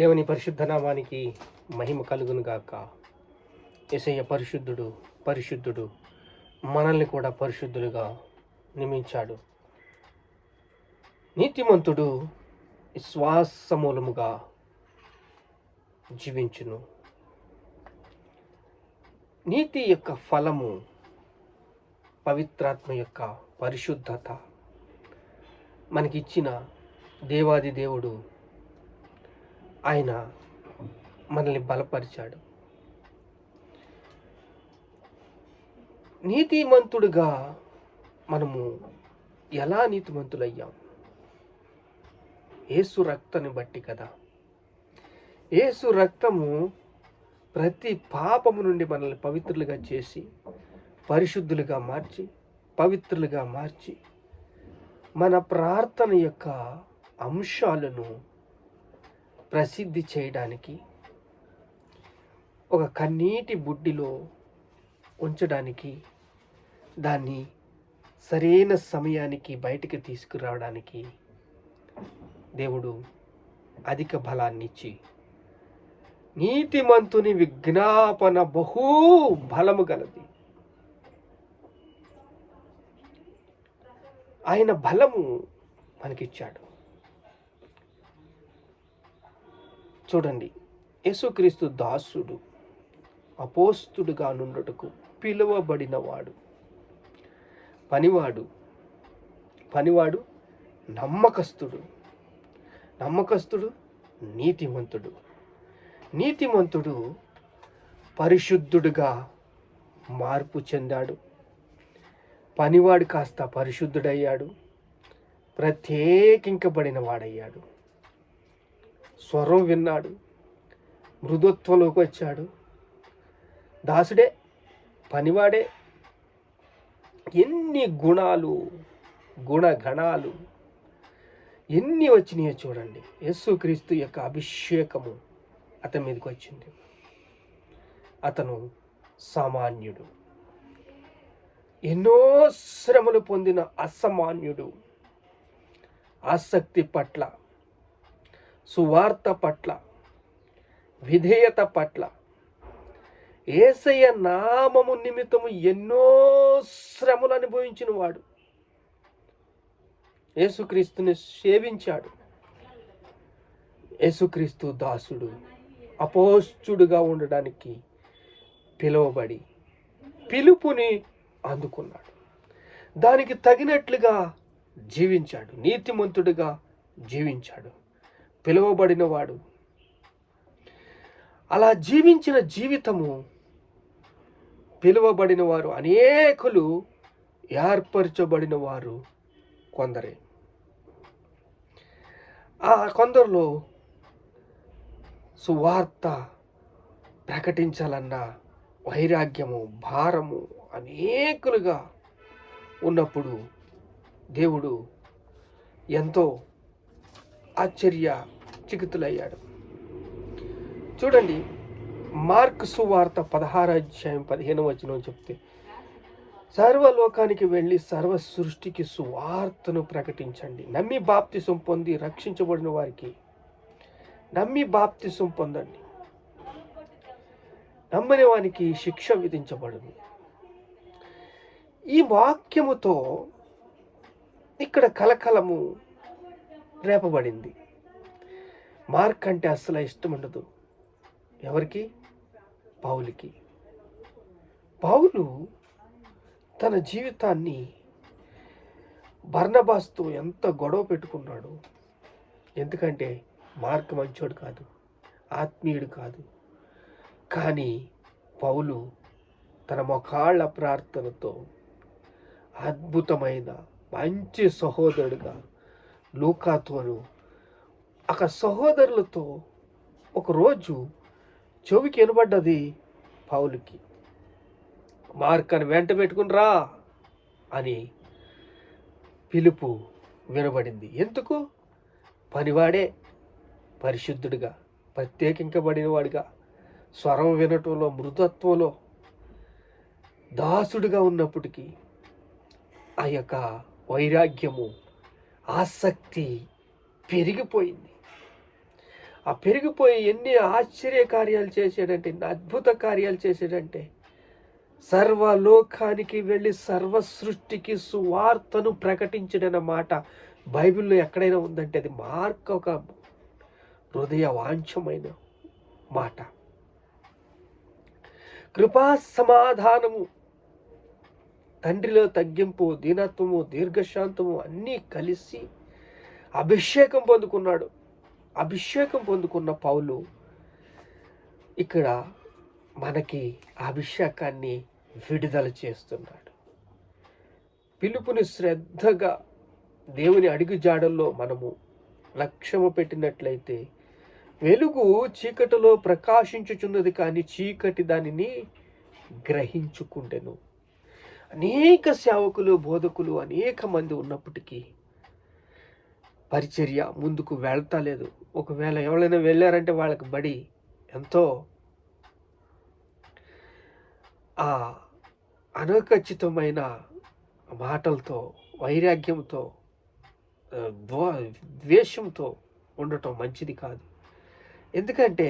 దేవుని పరిశుద్ధ నామానికి మహిమ కలుగును ఏసయ్య పరిశుద్ధుడు పరిశుద్ధుడు మనల్ని కూడా పరిశుద్ధులుగా నియమించాడు. నీతిమంతుడు విశ్వాసమూలముగా జీవించును. నీతి యొక్క ఫలము పవిత్రాత్మ యొక్క పరిశుద్ధత. మనకిచ్చిన దేవాది దేవుడు ఆయన మనల్ని బలపరిచాడు. నీతిమంతుడుగా మనము ఎలా నీతిమంతులయ్యాం? ఏసు రక్తాన్ని బట్టి కదా. ఏసు రక్తము ప్రతి పాపము నుండి మనల్ని పవిత్రులుగా చేసి పరిశుద్ధులుగా మార్చి పవిత్రులుగా మార్చి మన ప్రార్థన యొక్క అంశాలను ప్రసిద్ధి చేయడానికి ఒక కన్నీటి బుడ్డిలో ఉంచడానికి దాన్ని సరైన సమయానికి బయటికి తీసుకురావడానికి దేవుడు అధిక బలాన్ని ఇచ్చి నీతిమంతుని విజ్ఞాపన బహూ బలము గలది. ఆయన బలము మనకిచ్చాడు. చూడండి. యేసుక్రీస్తు దాసుడు అపోస్తుడుగా నుండుటకు పిలువబడినవాడు. పనివాడు పనివాడు నమ్మకస్తుడు. నమ్మకస్తుడు నీతిమంతుడు. నీతిమంతుడు పరిశుద్ధుడుగా మార్పు చెందాడు. పనివాడు కాస్త పరిశుద్ధుడయ్యాడు. ప్రత్యేకింకబడిన వాడయ్యాడు. స్వరం విన్నాడు. మృదుత్వంలోకి వచ్చాడు. దాసుడే పనివాడే ఎన్ని గుణాలు గుణగణాలు ఎన్ని వచ్చినాయో చూడండి. యేసుక్రీస్తు యొక్క అభిషేకము అతని మీదకి వచ్చింది. అతను సామాన్యుడు. ఎన్నో శ్రమలు పొందిన అసామాన్యుడు. ఆసక్తి పట్ల సువార్త పట్ల విధేయత పట్ల ఏసయ్య నామము నిమిత్తము ఎన్నో శ్రమలు అనుభవించిన వాడు. యేసుక్రీస్తుని సేవించాడు. యేసుక్రీస్తు దాసుడు అపోస్తుడుగా ఉండడానికి పిలువబడి పిలుపుని అందుకున్నాడు. దానికి తగినట్లుగా జీవించాడు నీతిమంతుడిగా జీవించాడు. పిలువబడినవాడు. అలా జీవించిన జీవితము పిలువబడిన వారు అనేకులు ఏర్పరచబడిన వారు కొందరే. ఆ కొందరిలో సువార్త ప్రకటించాలన్న వైరాగ్యము భారము అనేకులుగా ఉన్నప్పుడు దేవుడు ఎంతో ఆశ్చర్య చికితులయ్యాడు చూడండి మార్క్ సువార్త పదహార అధ్యాయం పదిహేను వచనం చెప్తే సర్వలోకానికి వెళ్ళి సర్వ సృష్టికి సువార్తను ప్రకటించండి. నమ్మి బాప్తిసం పొంది రక్షించబడిన వారికి నమ్మి బాప్తిసం పొందండి. నమ్మని వానికి శిక్ష విధించబడును. ఈ వాక్యముతో ఇక్కడ కలకలము రేపబడింది. మార్క్ అంటే అస్సలు ఇష్టం ఉండదు. ఎవరికి? పౌలుకి. పౌలు తన జీవితాన్ని బర్నబాస్తో ఎంత గొడవ పెట్టుకున్నాడు. ఎందుకంటే మార్క్ మంచోడు కాదు ఆత్మీయుడు కాదు. కానీ పౌలు తన మొకాళ్ళ ప్రార్థనతో అద్భుతమైన మంచి సహోదరుడుగా లూకాతోను అక్కడ సహోదరులతో ఒకరోజు చెవికి వినబడ్డది పౌలుకి. మార్కని వెంట పెట్టుకుని రా అని పిలుపు వినబడింది. ఎందుకు? పనివాడే పరిశుద్ధుడిగా ప్రత్యేకించబడినవాడిగా స్వరం వినటంలో మృదుత్వంలో దాసుడిగా ఉన్నప్పటికీ ఆ యొక్క వైరాగ్యము ఆసక్తి పెరిగిపోయింది. ఆ పెరిగిపోయి ఎన్ని ఆశ్చర్య కార్యాలు చేసాడంటే ఎన్ని అద్భుత కార్యాలు చేసాడంటే సర్వలోకానికి వెళ్ళి సర్వ సృష్టికి సువార్తను ప్రకటించడన్న మాట బైబిల్లో ఎక్కడైనా ఉందంటే అది మార్క్ ఒక హృదయ వాంఛమైన మాట. కృపా సమాధానము తండ్రిలో తగ్గింపు దీనత్వము దీర్ఘశాంతము అన్నీ కలిసి అభిషేకం పొందుకున్నాడు. అభిషేకం పొందుకున్న పౌలు ఇక్కడ మనకి అభిషేకాన్ని విడుదల చేస్తున్నాడు. పిలుపుని శ్రద్ధగా దేవుని అడుగు జాడల్లో మనము లక్ష్యము పెట్టినట్లయితే వెలుగు చీకటిలో ప్రకాశించుచున్నది కానీ చీకటి దానిని గ్రహించుకుంటెను అనేక సేవకులు బోధకులు అనేక మంది ఉన్నప్పటికీ పరిచర్య ముందుకు వెళ్తలేదు ఒకవేళ ఎవరైనా వెళ్ళారంటే వాళ్ళకి బడి ఎంతో ఆ అనఖచ్చితమైన మాటలతో వైరాగ్యంతో ద్వా ద్వేషంతో ఉండటం మంచిది కాదు. ఎందుకంటే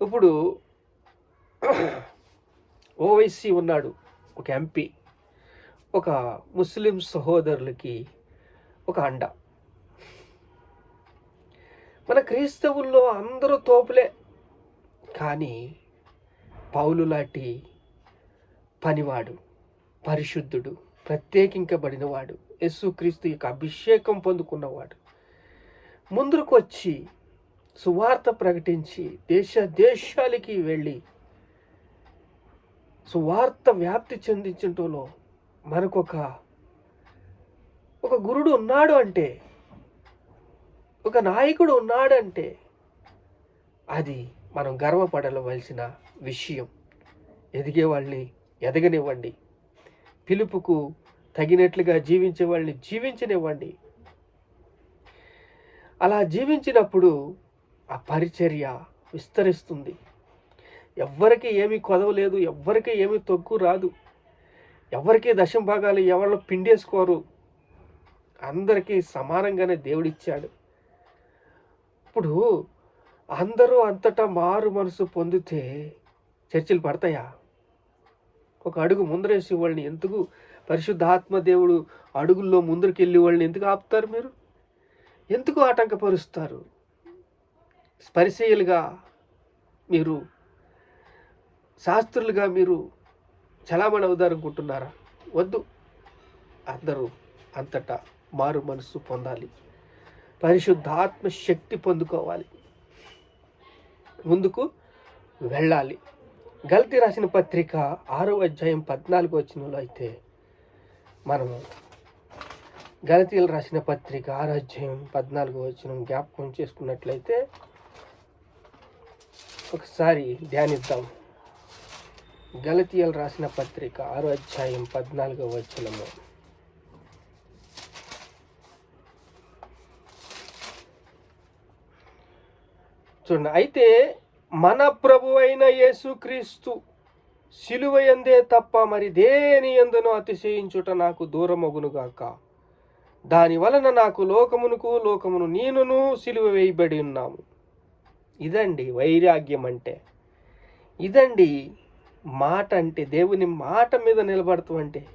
ఇప్పుడు ఓవైసీ ఉన్నాడు. ఒక ఎంపీ ఒక ముస్లిం సహోదరులకి ఒక అండ. మన క్రీస్తవుల్లో అందరూ తోపులే. కానీ పౌలు లాంటి పనివాడు పరిశుద్ధుడు ప్రత్యేకించబడినవాడు యేసుక్రీస్తు యొక్క అభిషేకం పొందుకున్నవాడు ముందుకు వచ్చి సువార్త ప్రకటించి దేశ దేశాలకి వెళ్ళి సువార్త వ్యాప్తి చెందించటంలో మనకొక ఒక గురుడు ఉన్నాడు అంటే ఒక నాయకుడు ఉన్నాడంటే అది మనం గర్వపడవలసిన విషయం. ఎదిగే వాళ్ళని ఎదగనివ్వండి. పిలుపుకు తగినట్లుగా జీవించే వాళ్ళని జీవించనివ్వండి. అలా జీవించినప్పుడు ఆ పరిచర్య విస్తరిస్తుంది. ఎవ్వరికి ఏమీ కొదవలేదు ఎవ్వరికి ఏమీ తొక్కు రాదు. ఎవరికి దశం భాగాలు ఎవరిలో పిండేసుకోరు అందరికీ సమానంగానే దేవుడిచ్చాడు. ఇప్పుడు అందరూ అంతటా మారు మనసు పొందితే చర్చలు పడతాయా? ఒక అడుగు ముందరేసి వాళ్ళని ఎందుకు పరిశుద్ధాత్మ దేవుడు అడుగుల్లో ముందరికెళ్ళి వాళ్ళని ఎందుకు ఆపుతారు మీరు? ఎందుకు ఆటంకపరుస్తారు? స్పరిశీయులుగా మీరు శాస్త్రులుగా మీరు చలామణి అవుదారనుకుంటున్నారా వద్దు. అందరూ అంతటా మారు మనస్సు పొందాలి. పరిశుద్ధాత్మ శక్తి పొందుకోవాలి. ముందుకు వెళ్ళాలి. గల్తీ రాసిన పత్రిక ఆరో అధ్యాయం పద్నాలుగు వచ్చినలో అయితే మనము గలతీలు రాసిన పత్రిక ఆరో అధ్యాయం పద్నాలుగు వచ్చిన జ్ఞాపకం చేసుకున్నట్లయితే ఒకసారి ధ్యానిద్దాం. గలతీయలు రాసిన పత్రిక ఆరో అధ్యాయం పద్నాలుగో వచనము. చూడండి అయితే మన ప్రభు అయిన యేసుక్రీస్తు సిలువ ఎందే తప్ప మరి దేని ఎందును అతిశయించుట నాకు దూరమగునుగాక దాని వలన నాకు లోకమునకు లోకమును నేనును సిలువ వేయబడి ఉన్నాము. ఇదండి వైరాగ్యం అంటే ఇదండి మాట అంటే దేవుని మాట మీద నిలబడుతూ అంటే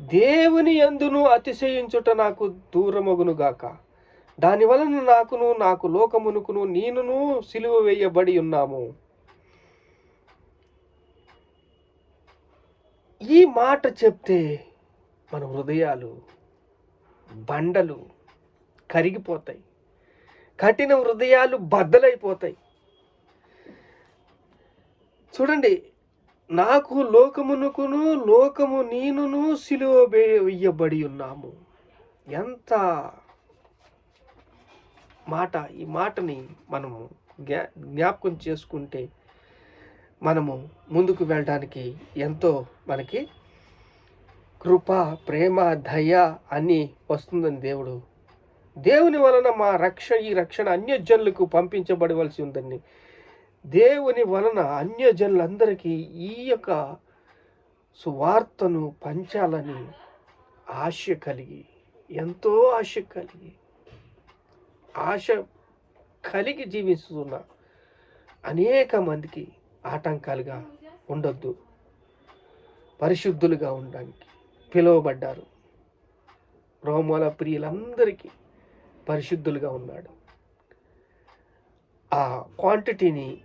దేవుని ఎందును అతిశయించుట నాకు దూరమగునుగాక. గాక దానివలన నాకును నాకు లోకమునుకును నేనును సిలువ వేయబడి ఉన్నాము. ఈ మాట చెప్తే మన హృదయాలు బండలు కరిగిపోతాయి. కఠిన హృదయాలు బద్దలైపోతాయి. చూడండి నాకు లోకమునకును లోకము నేనును సిలువ వేయబడి ఉన్నాము. ఎంత మాట ఈ మాటని మనము జ్ఞా జ్ఞాపకం చేసుకుంటే మనము ముందుకు వెళ్ళడానికి ఎంతో మనకి కృప ప్రేమ దయ అని వస్తుందని దేవుడు. దేవుని వలన మా రక్ష ఈ రక్షణ అన్యజనులకు పంపించబడవలసి ఉందని దేవుని వలన అన్యజనులందరికీ ఈ యొక్క సువార్తను పంచాలని ఆశ కలిగి ఎంతో ఆశ కలిగి ఆశ కలిగి జీవిస్తున్న అనేక మందికి ఆటంకాలుగా ఉండొద్దు. పరిశుద్ధులుగా ఉండడానికి పిలువబడ్డారు. రోమల ప్రియులందరికీ పరిశుద్ధులుగా ఉన్నాడు. ఆ క్వాంటిటీని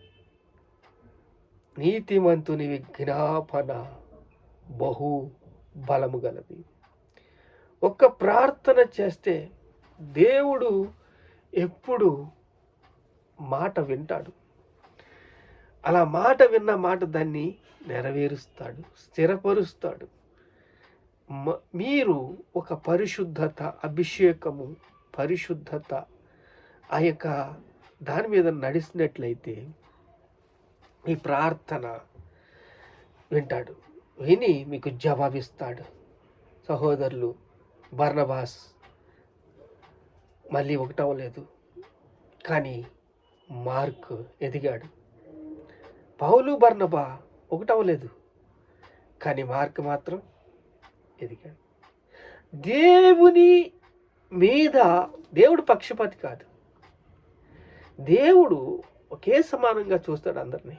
నీతిమంతుని విజ్ఞాపన బహు బలము గలది. ఒక్క ప్రార్థన చేస్తే దేవుడు ఎప్పుడు మాట వింటాడు. అలా మాట విన్న మాట దాన్ని నెరవేరుస్తాడు స్థిరపరుస్తాడు. మ- మీరు ఒక పరిశుద్ధత అభిషేకము పరిశుద్ధత ఆ యొక్క దాని మీద నడిచినట్లయితే మీ ప్రార్థన వింటాడు. విని మీకు జవాబిస్తాడు సహోదరులు బర్ణబాస్ మళ్ళీ ఒకటవలేదు కానీ మార్క్ ఎదిగాడు. పౌలు బర్నబా ఒకటవలేదు కానీ మార్క్ మాత్రం ఎదిగాడు. దేవుని మీద దేవుడు పక్షపాతి కాదు. దేవుడు ఒకే సమానంగా చూస్తాడు అందరినీ.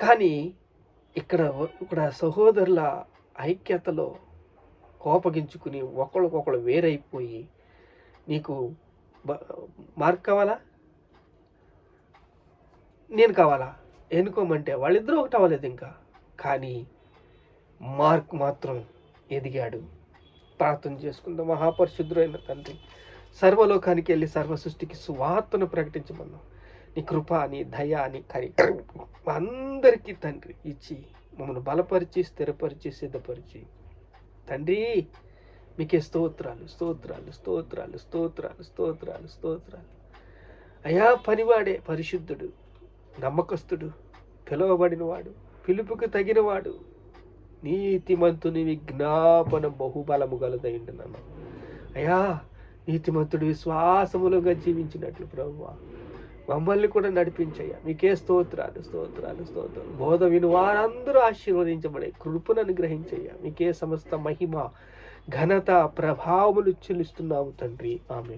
కానీ ఇక్కడ ఇక్కడ సహోదరుల ఐక్యతలో కోపగించుకుని ఒకళ్ళకొకళ్ళు వేరైపోయి నీకు మార్క్ కావాలా? నేను కావాలా? ఎన్నుకోమంటే వాళ్ళిద్దరూ ఒకటి అవ్వలేదు ఇంకా. కానీ మార్క్ మాత్రం ఎదిగాడు. ప్రార్థన చేసుకుందాం. మహాపరిశుద్ధుడైన తండ్రి సర్వలోకానికి వెళ్ళి సర్వ సృష్టికి సువార్తను ప్రకటించమన్నాం. నీ కృప నీ దయ నీ కరి అందరికీ తండ్రి ఇచ్చి మమ్మల్ని బలపరిచి స్థిరపరిచి సిద్ధపరిచి. తండ్రి మీకే స్తోత్రాలు స్తోత్రాలు స్తోత్రాలు స్తోత్రాలు స్తోత్రాలు స్తోత్రాలు. అయా పనివాడే పరిశుద్ధుడు నమ్మకస్తుడు పిలువబడినవాడు పిలుపుకు తగినవాడు నీతిమంతుని విజ్ఞాపన బహుబలము గలదైండునన్న అయా నీతిమంతుడు విశ్వాసములుగా జీవించినట్లు ప్రభువా. మమ్మల్ని కూడా నడిపించయ్యా. మీకే స్తోత్రాలు స్తోత్రాలు స్తోత్రాలు. బోధ విని వారందరూ ఆశీర్వదించబడే కృపను అనుగ్రహించయ్యా. మీకే సమస్త మహిమ ఘనత ప్రభావములు చెల్లిస్తున్నాము తండ్రి. ఆమె